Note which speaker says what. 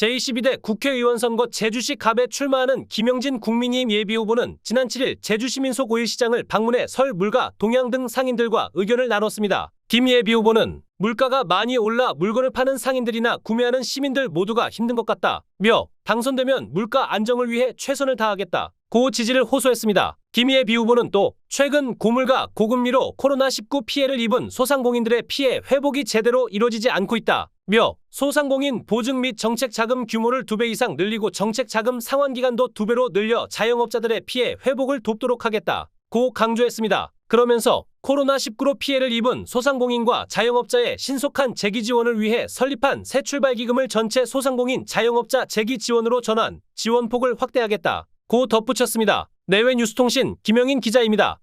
Speaker 1: 제22대 국회의원 선거 제주시 갑에 출마하는 김영진 국민의힘 예비후보는 지난 7일 제주시민소 고일시장을 방문해 설 물가 동향 등 상인들과 의견을 나눴습니다. 김 예비후보는 물가가 많이 올라 물건을 파는 상인들이나 구매하는 시민들 모두가 힘든 것 같다. 며 당선되면 물가 안정을 위해 최선을 다하겠다. 고 지지를 호소했습니다. 김희애 비후보는 또 최근 고물가 고금리로 코로나19 피해를 입은 소상공인들의 피해 회복이 제대로 이루어지지 않고 있다. 며 소상공인 보증 및 정책 자금 규모를 두배 이상 늘리고 정책 자금 상환 기간도 두 배로 늘려 자영업자들의 피해 회복을 돕도록 하겠다. 고 강조했습니다. 그러면서 코로나19로 피해를 입은 소상공인과 자영업자의 신속한 재기 지원을 위해 설립한 새 출발 기금을 전체 소상공인 자영업자 재기 지원으로 전환, 지원폭을 확대하겠다. 고 덧붙였습니다. 내외 뉴스통신 김영인 기자입니다.